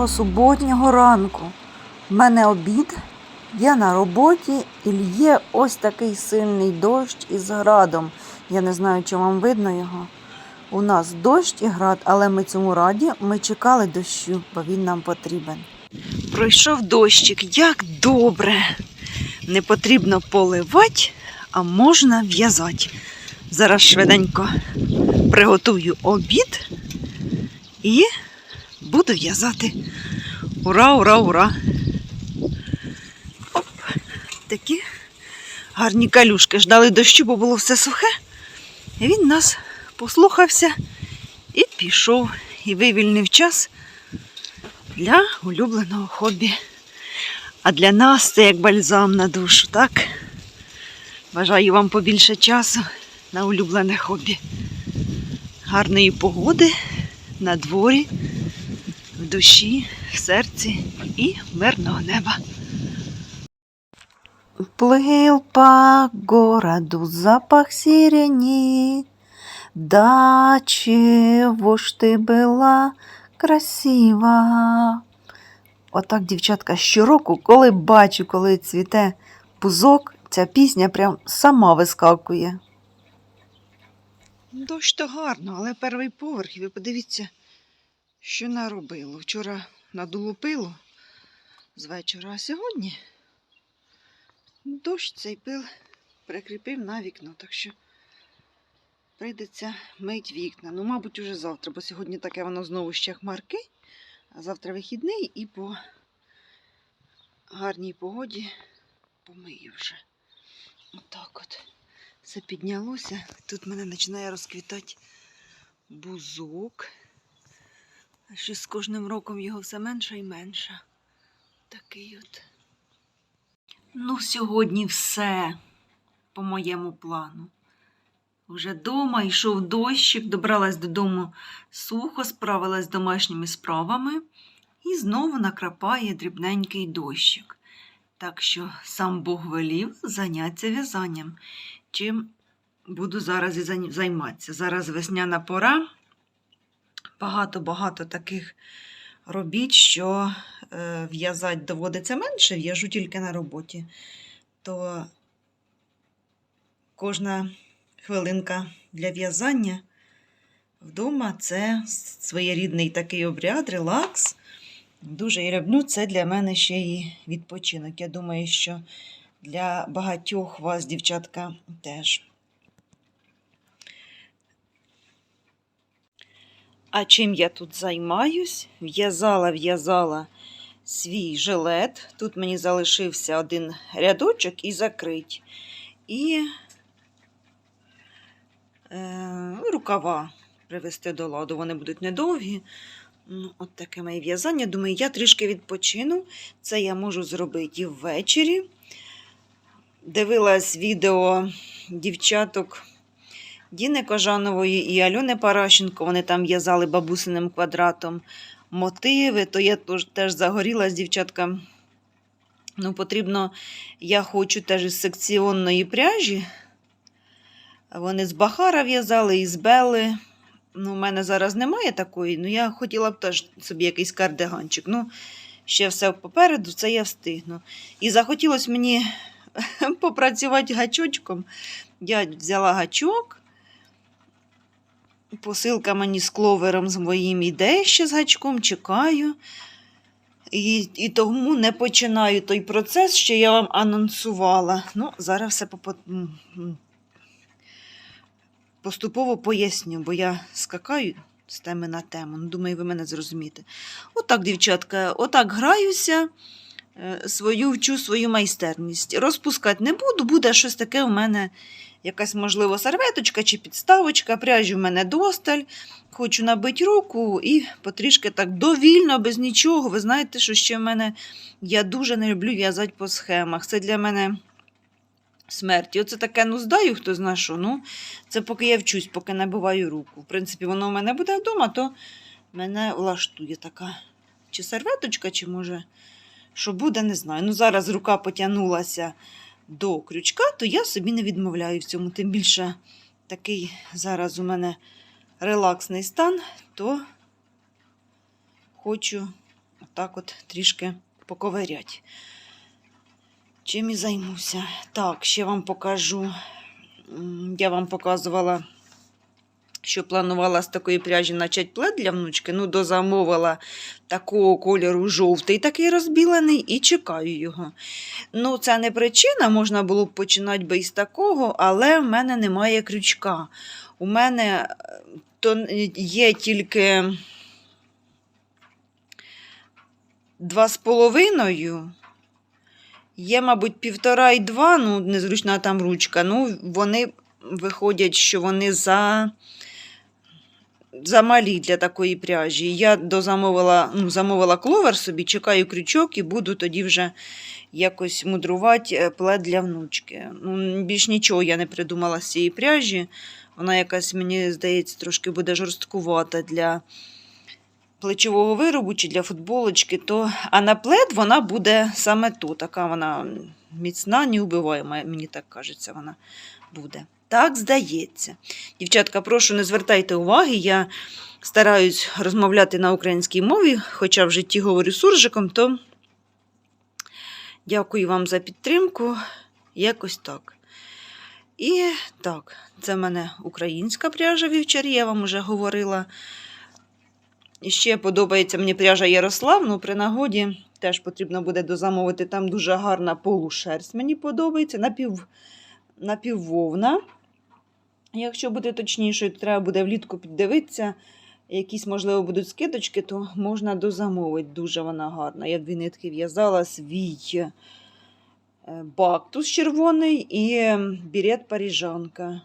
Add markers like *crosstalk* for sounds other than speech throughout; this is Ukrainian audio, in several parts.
Гарного суботнього ранку. У мене обід, я на роботі і лє ось такий сильний дощ із градом. Я не знаю, чи вам видно його. У нас дощ і град, але ми цьому раді. Ми чекали дощу, бо він нам потрібен. Пройшов дощик, як добре. Не потрібно поливати, а можна в'язати. Зараз швиденько приготую обід і буду в'язати. Ура, ура, ура! Оп, такі гарні калюшки. Ждали дощу, бо було все сухе. І він нас послухався і пішов, і вивільнив час для улюбленого хобі. А для нас це як бальзам на душу, так? Бажаю вам побільше часу на улюблене хобі. Гарної погоди на дворі, в душі, в серці і мирного неба. Плыл по городу запах сирени. Да чего ж ти була красива. Отак, дівчатка, щороку, коли бачу, коли цвіте пузок, ця пісня прям сама вискакує. Дощ то гарно, але перший поверх, і ви подивіться, що наробило. Вчора надуло пило з вечора, а сьогодні дощ цей пил прикріпив на вікно, так що прийдеться мить вікна. Ну, мабуть, уже завтра, бо сьогодні таке воно знову ще хмарки, а завтра вихідний і по гарній погоді помию вже. Отак от. Все піднялося. Тут мене починає розквітати бузок. А ще з кожним роком його все менше і менше. Такий от. Ну, сьогодні все по моєму плану. Вже дома йшов дощик, добралась додому сухо, справилась з домашніми справами і знову накрапає дрібненький дощик. Так що сам Бог велів заняття в'язанням. Чим буду зараз і займатися. Зараз весняна пора. Багато-багато таких робіт, що е, в'язати доводиться менше, в'яжу тільки на роботі. То кожна хвилинка для в'язання вдома це своєрідний такий обряд, релакс. Дуже і люблю. Це для мене ще і відпочинок. Я думаю, що для багатьох вас, дівчатка, теж. А чим я тут займаюсь? В'язала, в'язала свій жилет. Тут мені залишився один рядочок і закрить. І е, рукава привести до ладу. Вони будуть недовгі. Ну, от таке моє в'язання. Думаю, я трішки відпочину. Це я можу зробити і ввечері. Дивилась відео дівчаток Діни Кожанової і Альони Паращенко. Вони там в'язали бабусиним квадратом мотиви, то я теж загорілась, дівчатка. Ну, потрібно, я хочу теж із секціонної пряжі. Вони з Бахара в'язали, і з Белли. Ну, у мене зараз немає такої, ну я хотіла б теж собі якийсь кардиганчик. Ну, ще все попереду, це я встигну. І захотілося мені *laughs* попрацювати гачочком. Я взяла гачок. Посилка мені з кловером з моїм іде ще з гачком, чекаю. І, і тому не починаю той процес, що я вам анонсувала. Ну, зараз все поступово поясню, бо я скакаю з теми на тему. Ну, Думаю, ви мене зрозумієте. Отак, дівчатка, отак граюся, е, свою вчу свою майстерність. Розпускати не буду, буде щось таке у мене, якась, можливо, серветочка чи підставочка, пряжі в мене досталь. Хочу набити руку і потрішки так довільно, без нічого. Ви знаєте, що ще в мене я дуже не люблю в'язати по схемах. Це для мене смерть. Оце таке, ну здаю, хто зна що. Ну, це поки я вчусь, поки набиваю руку. В принципі, воно в мене буде вдома, то мене влаштує така чи серветочка, чи може, що буде, не знаю. Ну, зараз рука потягнулася до крючка, то я собі не відмовляю в цьому. Тим більше такий зараз у мене релаксний стан, то хочу отак от трішки поковирять. Чим і займуся. Так, ще вам покажу. Я вам показувала, що планувала з такої пряжі начать плед для внучки. Ну, дозамовила такого кольору жовтий, такий розбілений, і чекаю його. Ну, це не причина, можна було б починати би із такого, але в мене немає крючка. У мене е, то є тільки два з половиною. Є, мабуть, півтора і два, ну, незручна там ручка. Ну, вони виходять, що вони за, замалі для такої пряжі. Я дозамовила, ну, замовила кловер собі, чекаю крючок і буду тоді вже якось мудрувати е, плед для внучки. Ну, більш нічого я не придумала з цієї пряжі. Вона якась, мені здається, трошки буде жорсткувата для плечового виробу чи для футболочки, то а на плед вона буде саме ту. Така вона міцна, неубиваєма, мені так кажеться, вона буде. Так здається. Дівчатка, прошу, не звертайте уваги. Я стараюсь розмовляти на українській мові, хоча в житті говорю суржиком, то дякую вам за підтримку. Якось так. І так, це в мене українська пряжа вівчарі, я вам вже говорила. І ще подобається мені пряжа Ярослав, ну при нагоді теж потрібно буде дозамовити. Там дуже гарна полушерсть, мені подобається. Напів, напіввовна. Якщо бути точнішою, то треба буде влітку піддивитися. Якісь, можливо, будуть скидочки, то можна дозамовити. Дуже вона гарна. Я дві нитки в'язала свій е, бактус червоний і бірет паріжанка.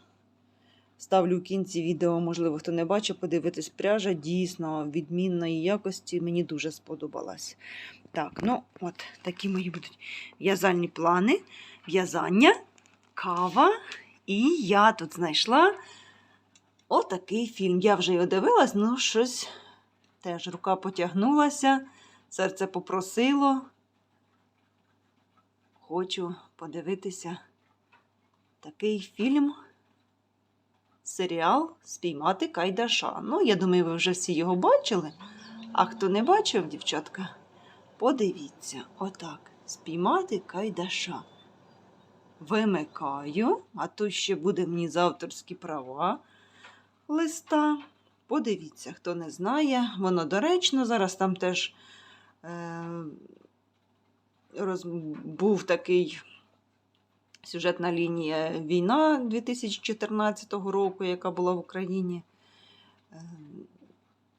Ставлю в кінці відео, можливо, хто не бачив, подивитись пряжа дійсно відмінної якості. Мені дуже сподобалась. Так, ну от такі мої будуть в'язальні плани, в'язання, кава. І я тут знайшла отакий фільм. Я вже його дивилась, ну щось теж рука потягнулася, серце попросило. Хочу подивитися такий фільм серіал Спіймати Кайдаша. Ну, я думаю, ви вже всі його бачили. А хто не бачив, дівчатка, подивіться, отак. Спіймати Кайдаша. Вимикаю, а то ще буде мені за авторські права листа. Подивіться, хто не знає, воно доречно. Зараз там теж е, роз, був такий сюжетна лінія війна 2014 року, яка була в Україні. Е,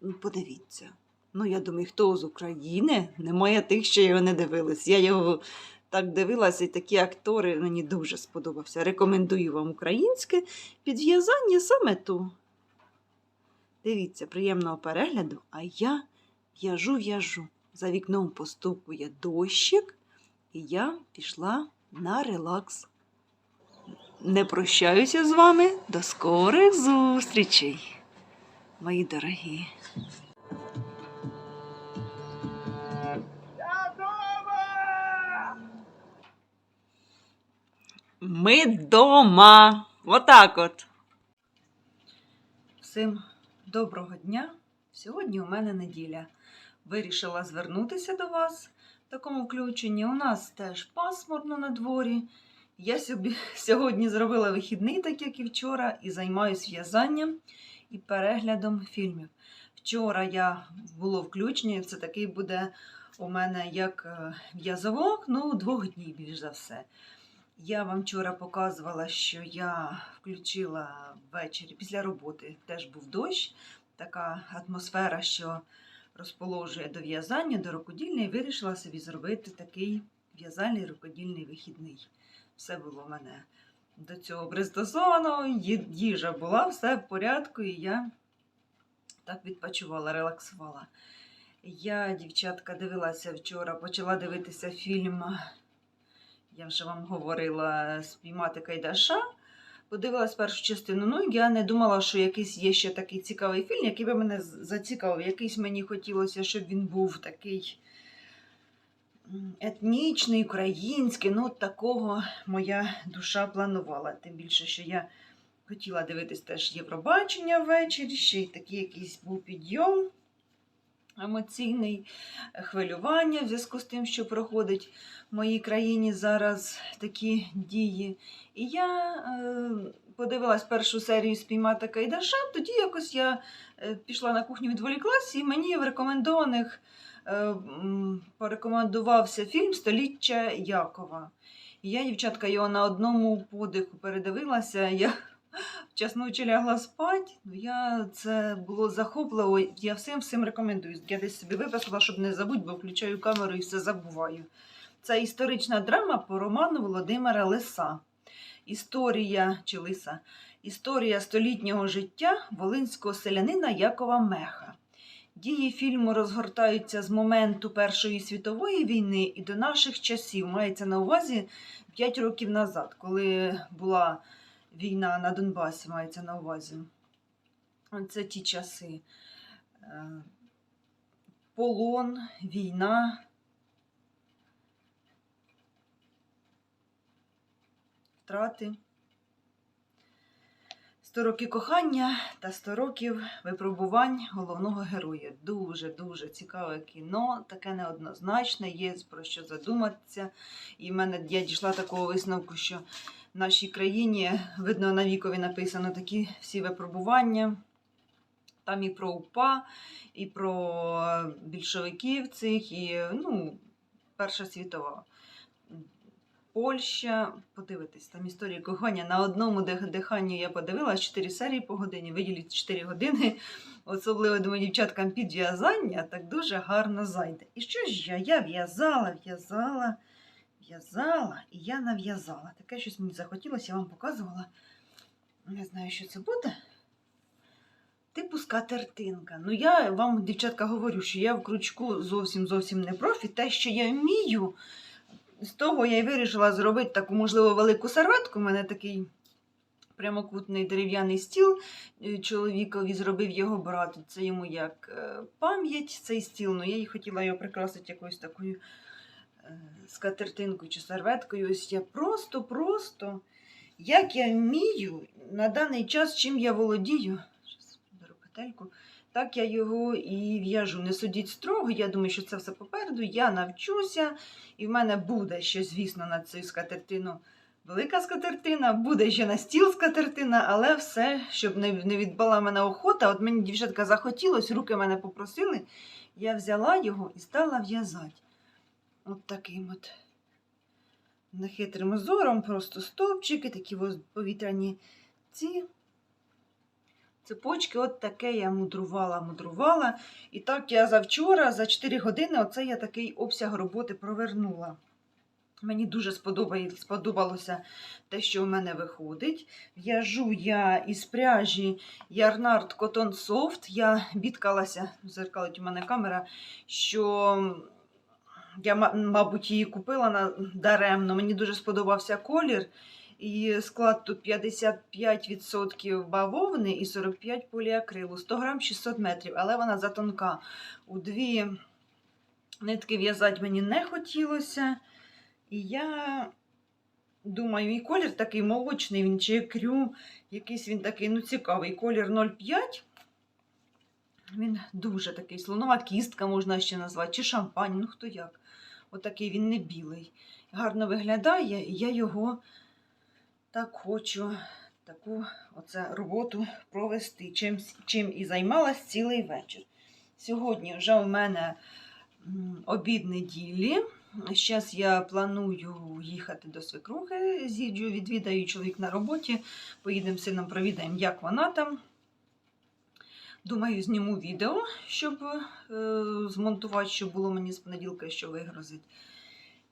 ну, Подивіться. Ну, я думаю, хто з України? Немає тих, що його не дивились. Я його так дивилася, і такі актори мені дуже сподобався. Рекомендую вам українське підв'язання саме ту. Дивіться, приємного перегляду, а я в'яжу, в'яжу. За вікном постукує дощик, і я пішла на релакс. Не прощаюся з вами. До скорих зустрічей, мої дорогі. Ми дома. Отак от. Всім доброго дня. Сьогодні у мене неділя. Вирішила звернутися до вас в такому включенні. У нас теж пасмурно на дворі. Я *laughs* сьогодні зробила вихідний, так як і вчора, і займаюся в'язанням і переглядом фільмів. Вчора я було включення, це такий буде у мене як е, в'язовок, ну, двох днів більш за все. Я вам вчора показувала, що я включила ввечері після роботи, теж був дощ, така атмосфера, що розположує до в'язання, до рукодільної, вирішила собі зробити такий в'язальний рукодільний вихідний. Все було в мене до цього пристосовано, їжа була, все в порядку, і я так відпочивала, релаксувала. Я, дівчатка, дивилася вчора, почала дивитися фільм. Я вже вам говорила спіймати Кайдаша. Подивилась першу частину. Ну, я не думала, що якийсь є ще такий цікавий фільм, який би мене зацікавив. Якийсь мені хотілося, щоб він був такий етнічний, український. Ну, такого моя душа планувала. Тим більше, що я хотіла дивитись теж Євробачення ввечері, ще й такий якийсь був підйом. Емоційний хвилювання в зв'язку з тим, що проходить в моїй країні зараз такі дії. І я е, подивилась першу серію Спіймати Кайдаша, тоді якось я е, пішла на кухню, відволіклась, і мені в рекомендованих е, порекомендувався фільм Століття Якова. І я, дівчатка, його на одному подиху передивилася. Я вчасно чи лягла спати. Ну, я це було захопливо. Я всім всім рекомендую. Я десь собі виписала, щоб не забути, бо включаю камеру і все забуваю. Це історична драма по роману Володимира Лиса. Історія чи Лиса. Історія столітнього життя волинського селянина Якова Меха. Дії фільму розгортаються з моменту Першої світової війни і до наших часів. Мається на увазі 5 років назад, коли була війна на Донбасі, мається на увазі. Це ті часи. Е, Полон, війна. Втрати. 100 років кохання та 100 років випробувань головного героя. Дуже-дуже цікаве кіно, таке неоднозначне, є про що задуматися. І в мене я дійшла такого висновку, що нашій країні, видно, на вікові написано такі всі випробування. Там і про УПА, і про більшовиків цих, і ну, Перша світова. Польща, подивитись, там історія кохання. На одному диханні я подивилась 4 серії по годині, виділіть 4 години. Особливо, думаю, дівчаткам підв'язання так дуже гарно зайде. І що ж я? Я в'язала, в'язала, в'язала, і я нав'язала. Таке щось мені захотілося, я вам показувала. Не знаю, що це буде. Типу скатертинка. Ну, я вам, дівчатка, говорю, що я в крючку зовсім зовсім не профі. Те, що я вмію, з того я й вирішила зробити таку, можливо, велику серветку. У мене такий прямокутний дерев'яний стіл. е, Чоловікові зробив його брат. Це йому як е, пам'ять цей стіл. Ну, я й хотіла його прикрасити якоюсь такою скатертинкою чи серветкою. Ось я просто-просто, як я вмію, на даний час, чим я володію. Петельку. Так я його і в'яжу. Не судіть строго. Я думаю, що це все попереду. Я навчуся, і в мене буде ще, звісно, на цю скатертину велика скатертина, буде ще на стіл скатертина, але все, щоб не, не відбала мене охота. От мені дівчатка захотілось, руки мене попросили. Я взяла його і стала в'язати. От таким от нехитрим узором, просто стовпчики, такі повітряні ці. Цепочки, от таке я мудрувала, мудрувала. І так я завчора, за 4 години, оце я такий обсяг роботи провернула. Мені дуже сподобалося те, що в мене виходить. В'яжу я із пряжі Ярнард Cotton Soft. Я бідкалася, зеркалить у мене камера, що я, мабуть, її купила даремно. Мені дуже сподобався колір. І склад тут 55% бавовни і 45 поліакрилу. 100 грам 600 метрів, але вона затонка. У дві нитки в'язати мені не хотілося. І я думаю, і колір такий молочний, він чи крю, якийсь він такий, ну, цікавий. Колір 0,5. Він дуже такий слонова кістка, можна ще назвати, чи шампань, ну хто як. Отакий він не білий. Гарно виглядає, і я його так хочу таку оце роботу провести, чим, чим і займалась цілий вечір. Сьогодні вже у мене обід неділі. Зараз я планую їхати до свекрухи. З'їжджу, відвідаю чоловік на роботі. Поїдемо з сином, провідаємо, як вона там. Думаю, зніму відео, щоб е, змонтувати, щоб було мені з понеділка, що вигрузить.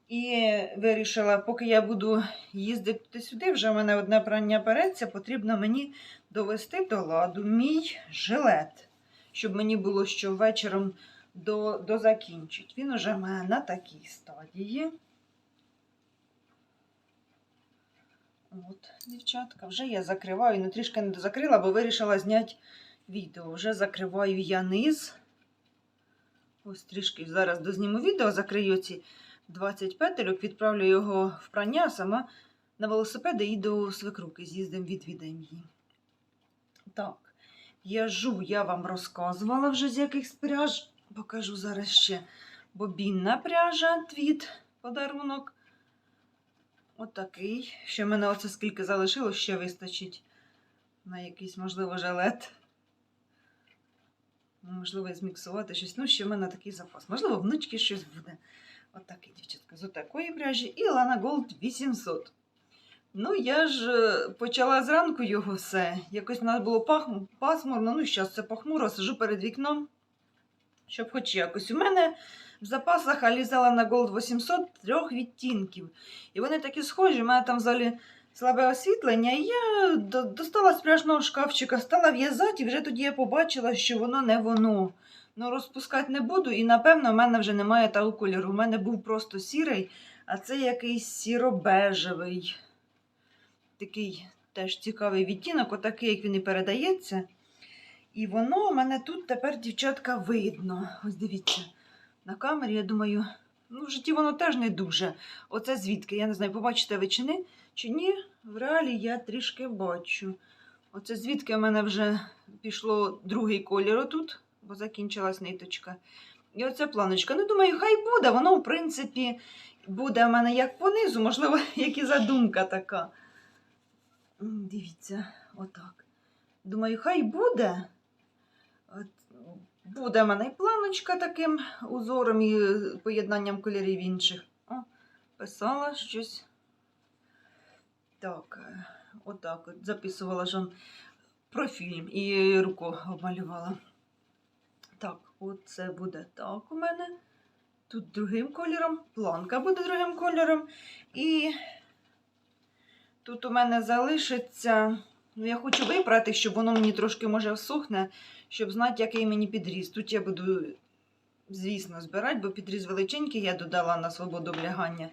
І вирішила, поки я буду їздити сюди, вже в мене одне прання переться, потрібно мені довести до ладу мій жилет, щоб мені було що вечором до, дозакінчить. Він уже в на такій стадії. От, дівчатка, вже я закриваю, ну трішки не дозакрила, бо вирішила зняти відео. Вже закриваю я низ. Ось трішки зараз дозніму відео, закрию ці 20 петельок, відправлю його в прання, сама на велосипеди і до свекруки. З'їздимо, відвідаємо її. Так, в'яжу, я вам розказувала вже з яких пряж Покажу зараз ще бобінна пряжа, твіт, подарунок. Отакий. Ще в мене оце скільки залишилось, ще вистачить на якийсь, можливо, жилет. Можливо, зміксувати щось. Ну, ще в мене такий запас. Можливо, внучки щось буде. Отакий, дівчатка, з отакої пряжі. І Lana Gold 800. Ну, я ж е, почала зранку його все. Якось в нас було пасмурно. Ну, зараз це похмуро, сижу перед вікном, щоб хоч якось. У мене в запасах Аліза на Gold 800 трьох відтінків. І вони такі схожі. У мене там взагалі слабе освітлення. І я достала з пляжного шкафчика, стала в'язати, і вже тоді я побачила, що воно не воно. Ну, розпускати не буду, і напевно в мене вже немає того кольору. У мене був просто сірий, а це якийсь сіро-бежевий. Такий теж цікавий відтінок, отакий, як він і передається. І воно у мене тут тепер, дівчатка, видно. Ось дивіться, на камері, я думаю, ну, в житті воно теж не дуже. Оце звідки? Я не знаю, побачите ви чи ні, чи ні. В реалі я трішки бачу. Оце звідки в мене вже пішло другий колір отут, бо закінчилась ниточка. І оця планочка. Ну, думаю, хай буде. Воно, в принципі, буде в мене як понизу, можливо, *laughs* як і задумка така. Дивіться, отак. Думаю, хай буде. От, буде в мене і планочка таким узором і поєднанням кольорів інших. О, писала щось. Так, е, отак от записувала ж он профіль і руку обмалювала. Так, оце буде так у мене. Тут другим кольором, планка буде другим кольором. І тут у мене залишиться. Ну, я хочу випрати, щоб воно мені трошки може всохне, щоб знати, який мені підріз. Тут я буду, звісно, збирати, бо підріз величенький я додала на свободу облягання.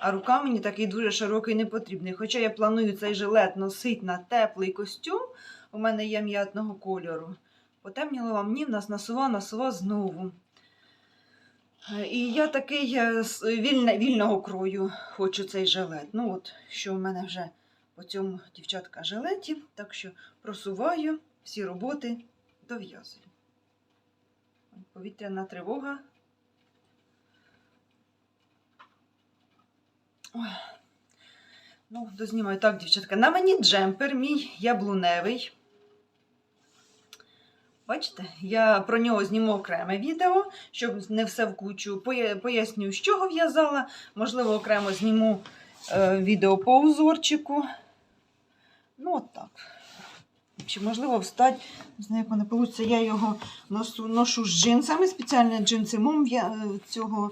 А рука мені такий дуже широкий не потрібний. Хоча я планую цей жилет носити на теплий костюм, у мене є м'ятного кольору. Потемніло вам ні, в нас насува, насува знову. Е, І я такий е, с- вільне, вільного крою хочу цей жилет. Ну от, що в мене вже по цьому дівчатка жилеті, так що просуваю всі роботи дов'язую. Повітряна тривога. Ой. Ну, дознімаю так, дівчатка. На мені джемпер мій яблуневий. Бачите, я про нього зніму окреме відео, щоб не все в кучу. Поя- Поясню, з чого в'язала. Можливо, окремо зніму е, відео по узорчику. Ну, от так. Чи можливо встати, не знаю, як мене вийде. Я його носу, ношу з джинсами, спеціальні джинси мом в'я- цього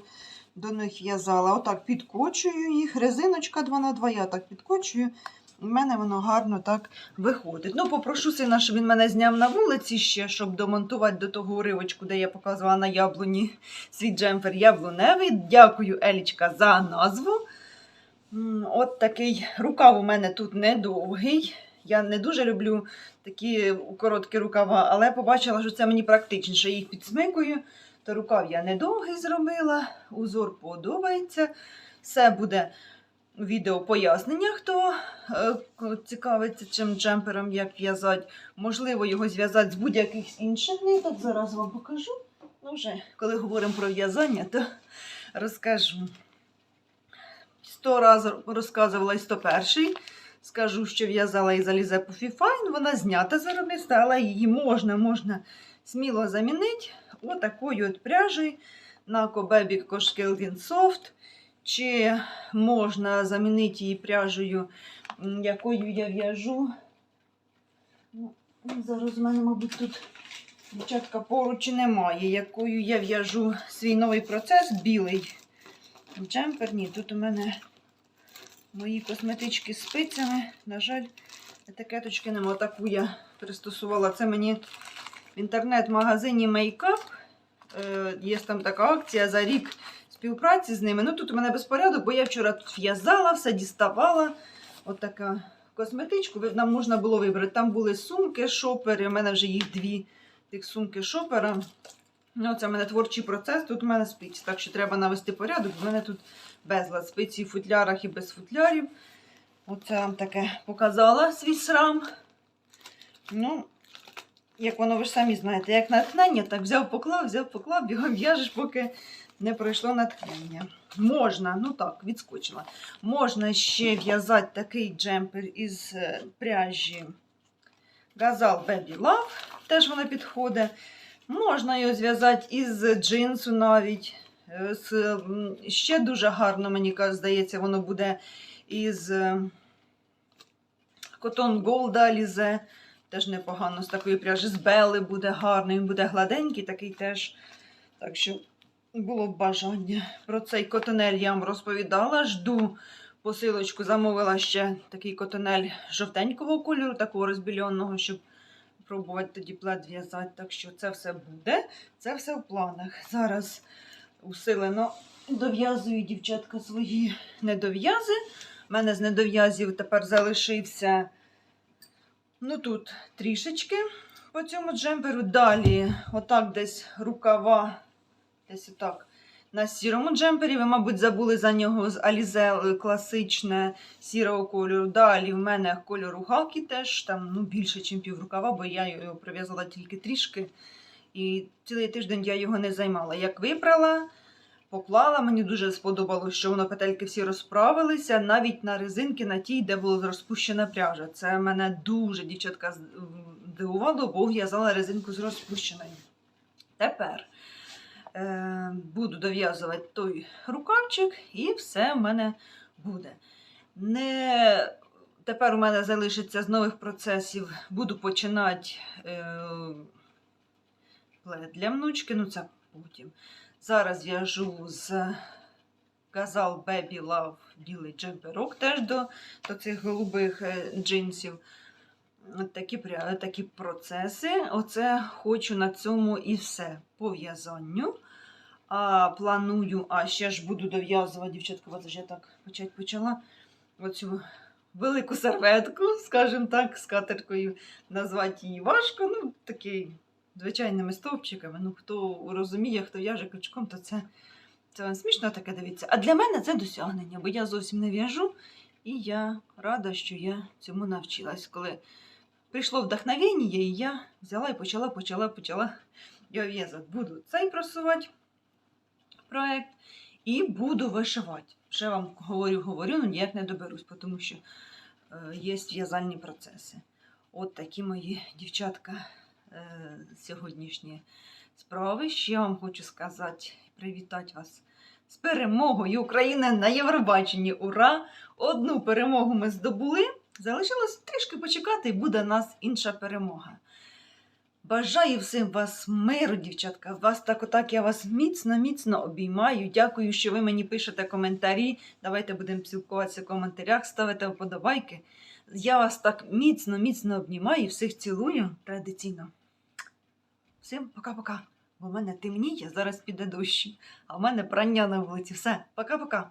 до них в'язала. Отак підкочую їх. Резиночка 2х2, я так підкочую. У мене воно гарно так виходить. Ну, попрошу сина, щоб він мене зняв на вулиці ще, щоб домонтувати до того уривочку, де я показувала на яблуні свій джемпер яблуневий. Дякую, Елічка, за назву. От такий рукав у мене тут недовгий. Я не дуже люблю такі короткі рукава, але побачила, що це мені практичніше. Їх підсмикую, рукав я недовгий зробила, узор подобається. Все буде відео пояснення, хто е, цікавиться чим джемпером, як в'язати. Можливо, його зв'язати з будь-яких інших ниток. Зараз вам покажу. Ну, вже коли говоримо про в'язання, то розкажу. Сто разів розказувала і 101. Скажу, що в'язала із Alize Puffy Fine. Вона знята з але її можна, можна сміло замінити отакою от пряжею на Baby Koshkelvin Soft. Чи можна замінити її пряжею, якою я в'яжу. Ну, зараз у мене, мабуть, тут дівчатка поруч немає, якою я в'яжу свій новий процес білий. Джемпер, ні, тут у мене мої косметички з спицями. На жаль, етикеточки нема. Таку я пристосувала. Це мені в інтернет-магазині Makeup. Е, Є там така акція за рік співпраці з ними. Ну тут у мене безпорядок, бо я вчора в'язала, все діставала. От така косметичку. Нам можна було вибрати. Там були сумки, шопери. У мене вже їх дві тих сумки шопера. Ну, це в мене творчий процес, тут у мене спиці, так що треба навести порядок. У мене тут безлад спиці в футлярах і без футлярів. Оце вам таке показала свій срам. Ну, як воно ви ж самі знаєте, як натхнення, так взяв поклав, взяв поклав, бігом в'яжеш, поки не пройшло натхнення. Можна, ну так, відскочила. Можна ще в'язати такий джемпер із е, пряжі Газал Baby Love, теж вона підходить. Можна його зв'язати із джинсу навіть. Е, З, ще дуже гарно, мені здається, воно буде із е, Cotton Gold Alize. Теж непогано з такої пряжі. З Бели буде гарний, він буде гладенький, такий теж. Так що було б бажання. Про цей котонель я вам розповідала. Жду посилочку, замовила ще такий котонель жовтенького кольору, такого розбільонного, щоб пробувати тоді плед в'язати. Так що це все буде. Це все в планах. Зараз усилено дов'язую дівчатка свої недов'язи. У мене з недов'язів тепер залишився. Ну тут трішечки по цьому джемперу. Далі, отак десь рукава, десь отак. На сірому джемпері, ви, мабуть, забули за нього з Alize класичне сірого кольору. Далі в мене кольору хакі теж, там ну, більше, ніж пів рукава, бо я його прив'язала тільки трішки. І цілий тиждень я його не займала. Як випрала, поклала, мені дуже сподобалось, що воно петельки всі розправилися, навіть на резинки, на тій, де була розпущена пряжа. Це мене дуже, дівчатка, здивувало, бо в'язала резинку з розпущеною. Тепер е, буду дов'язувати той рукавчик, і все в мене буде. Не... Тепер у мене залишиться з нових процесів. Буду починати е, плед для внучки, ну це потім. Зараз в'яжу з Казал Baby Love білий джемперок теж до, до цих голубих е, джинсів. Такі, такі процеси. Оце хочу на цьому і все по в'язанню. А планую, а ще ж буду дов'язувати, дівчатка, от вже я так почать почала. Оцю велику серветку, скажімо так, з катеркою назвати її важко. Ну, такий звичайними стовпчиками. Ну, хто розуміє, хто в'яже крючком, то це, це смішно таке дивіться. А для мене це досягнення, бо я зовсім не в'яжу. І я рада, що я цьому навчилась. Коли прийшло вдохновення, і я взяла і почала, почала, почала я в'язати. Буду цей просувати проект і буду вишивати. Вже вам говорю, говорю, ну ніяк не доберусь, тому що е, є в'язальні процеси. От такі мої дівчатка сьогоднішні справи. Ще вам хочу сказати, привітати вас з перемогою України на Євробаченні. Ура! Одну перемогу ми здобули. Залишилось трішки почекати, і буде у нас інша перемога. Бажаю всім вас миру, дівчатка. Вас так отак я вас міцно, міцно обіймаю. Дякую, що ви мені пишете коментарі. Давайте будемо спілкуватися в коментарях, ставите вподобайки. Я вас так міцно, міцно обнімаю, всіх цілую традиційно. Всім пока-пока. Бо в мене темніє, зараз піде дощ. А в мене прання на вулиці. Все, пока-пока.